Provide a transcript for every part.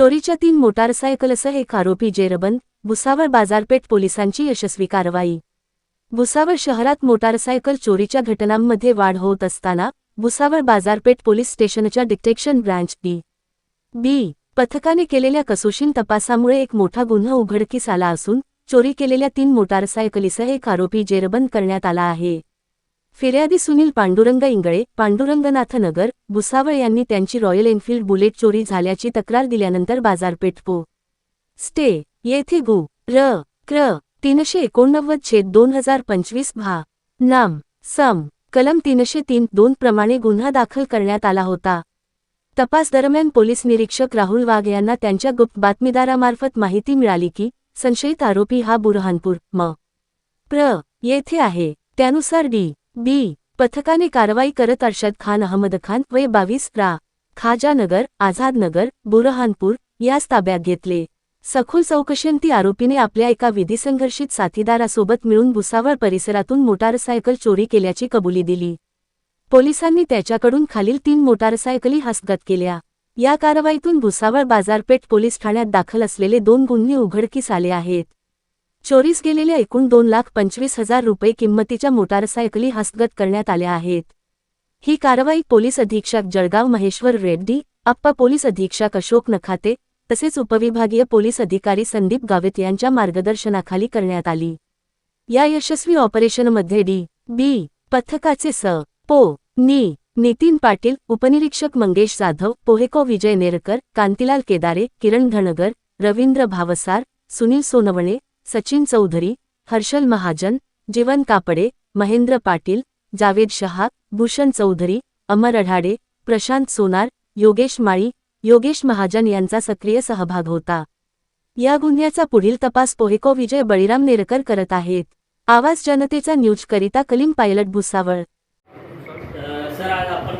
चोरीच्या तीन मोटारसायकलसह एक आरोपी जेरबंद भुसावळ बाजारपेठ पोलिसांची यशस्वी कारवाई. भुसावळ शहरात मोटारसायकल चोरीच्या घटनांमध्ये वाढ होत असताना भुसावळ बाजारपेठ पोलीस स्टेशनच्या डिटेक्शन ब्रँच डी. बी. पथकाने केलेल्या कसोशीन तपासामुळे एक मोठा गुन्हा उघडकीस आला असून चोरी केलेल्या तीन मोटारसायकलीसह एक आरोपी जेरबंद करण्यात आला आहे. फिर्यादी सुनील पांडुरंग इंगळे पांडुरंगनाथ नगर भुसावळ यांनी त्यांची रॉयल एन्फिल्ड बुलेट चोरी झाल्याची तक्रार दिल्यानंतर बाजारपेठ पो. स्टे. येथे गु. र. क्र. तीनशे एकोणनव्वद छेद दोन हजार पंचवीस भा. नाम. सम. कलम तीनशे तीन दोन प्रमाणे गुन्हा दाखल करण्यात आला होता. तपास दरम्यान पोलीस निरीक्षक राहुल वाघ यांना त्यांच्या गुप्त बातमीदारामार्फत माहिती मिळाली की संशयित आरोपी हा बुरहानपूर म. प्र. येथे आहे. त्यानुसार डी. बी. पथकाने कारवाई करत अर्शद खान अहमद खान वय बावीस रा. खाजानगर आझादनगर बुरहानपूर यास ताब्यात घेतले. सखोल चौकशींती आरोपीने आपल्या एका विधिसंघर्षित साथीदारासोबत मिळून भुसावळ परिसरातून मोटारसायकल चोरी केल्याची कबुली दिली. पोलिसांनी त्याच्याकडून खालील तीन मोटारसायकली हस्तगत केल्या. या कारवाईतून भुसावळ बाजारपेठ पोलीस ठाण्यात दाखल असलेले दोन गुन्हे उघडकीस आले आहेत. चोरीस गेलेल्या एकूण दोन लाख पंचवीस हजार रुपये किंमतीच्या मोटारसायकली हस्तगत करण्यात आल्या आहेत. ही कारवाई पोलीस अधीक्षक जळगाव महेश्वर रेड्डी अप्पा पोलीस अधीक्षक अशोक नखाते तसेच उपविभागीय पोलीस अधिकारी संदीप गावित यांच्या मार्गदर्शनाखाली करण्यात आली. या यशस्वी ऑपरेशनमध्ये डी बी पथकाचे स पो नी नितीन पाटील उपनिरीक्षक मंगेश जाधव पोहेको विजय नेरकर कांतीलाल केदारे किरण धनगर रवींद्र भावसार सुनील सोनवणे सचिन चौधरी हर्षल महाजन जीवन कापडे महेंद्र पाटील जावेद शहा भूषण चौधरी अमर अढाडे प्रशांत सोनार योगेश माळी योगेश महाजन यांचा सक्रिय सहभाग होता. या गुन्ह्याचा पुढील तपास पोहेको विजय बळीराम नेरकर करत आहेत. आवाज जनतेचा न्यूजकरिता कलीम पायलट भुसावळ. सर आज आपण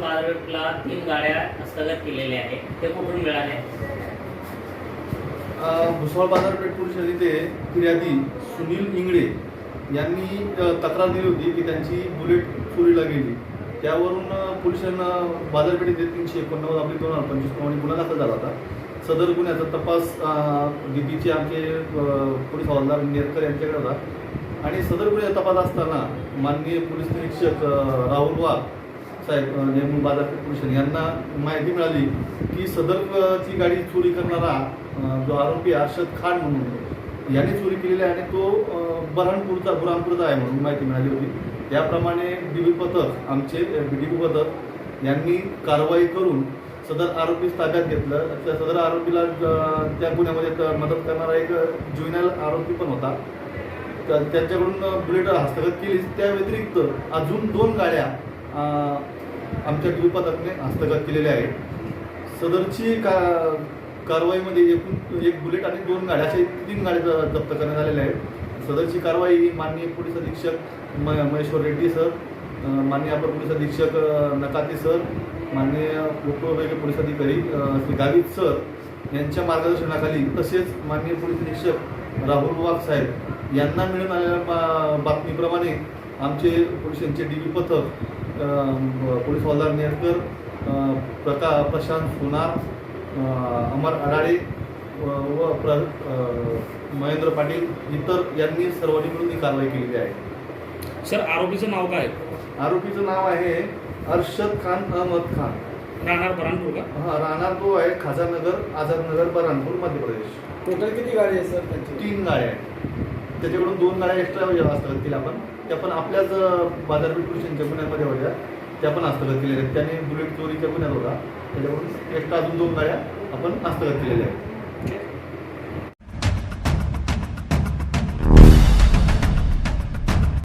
तीन गाड्या हस्तगत केलेल्या आहेत. ते कुठून मिळाले भुसावळ बाजारपेठ पोलीस इथे फिर्यादी सुनील इंगळे यांनी तक्रार दिली होती की त्यांची बुलेट चोरीला गेली. त्यावरून पोलिसांना बाजारपेठेत तीनशे एकोणनव्वद आपली दोन हजार पंचवीस प्रमाणे गुन्हा दाखल झाला होता. सदर गुन्ह्याचा तपास दिल्लीचे आमचे पोलीस हवालदार नेरकर यांच्याकडे होता. आणि सदर गुन्ह्याचा तपास असताना माननीय पोलीस निरीक्षक राहुल वाघ साहेब अ, नेमून बाजारपेठ पोलीस यांना माहिती मिळाली की सदरची गाडी चोरी करणारा जो आरोपी अर्षद खान म्हणून याने चोरी केलेली आहे आणि तो अ, बऱ्हाणपूरचा बुरहानपूरचा आहे म्हणून माहिती मिळाली होती. त्याप्रमाणे डीबी पथक आमचे डीबी पथक यांनी कारवाई करून सदर आरोपीस ताब्यात घेतलं. त्या सदर आरोपीला त्या गुन्ह्यामध्ये मदत करणारा एक ज्युनियल आरोपी पण होता. त्या- त्यांच्याकडून बुलेट हस्तगत केली त्या व्यतिरिक्त अजून दोन गाड्या आमच्या डी हस्तगत केलेले आहेत. सदरची का कारवाईमध्ये एकूण एक बुलेट आणि दोन गाड्या अशा तीन गाड्या ज- जप्त करण्यात आलेल्या आहेत. सदरची कारवाई ही माननीय पोलीस अधीक्षक म महेश्वर रेड्डी सर माननीय अपर पोलीस अधीक्षक नकाते सर माननीय उपविभागीय पोलीस अधिकारी श्री गावित सर यांच्या मार्गदर्शनाखाली तसेच माननीय पोलीस अधीक्षक राहुल वाघ साहेब यांना मिळून आलेल्या बा- बातमीप्रमाणे आमचे पोलिसांचे डी पथक पोलीस हवालदार नेरकर प्रका प्रशांत सोनार अमर अडाळे व व प्र महेंद्र पाटील इतर यांनी सर्वांनी मिळून ही कारवाई केलेली आहे. सर आरोपीचं नाव काय? आरोपीचं नाव आहे अर्षद खान अहमद खान. राहणार बरानपूर का? हा राहणार तो आहे खाजानगर आझादनगर बऱ्हाणपूर मध्य प्रदेश. टोटल किती गाडी आहे सर त्यांची? तीन गाड्या आहेत. त्याच्याकडून दोन गाड्या एक्स्ट्रा हस्तगत केल्या आपण. त्या पण आपल्याच बाजारपेठ पोलिसांच्या गुन्ह्यामध्ये होत्या. त्या पण हस्तगत केलेल्या आहेत. त्याने बुलेट चोरीच्या गुन्ह्यात होता. त्याच्यावरून एक्स्ट्रा अजून दोन गाड्या आपण हस्तगत केलेल्या आहेत.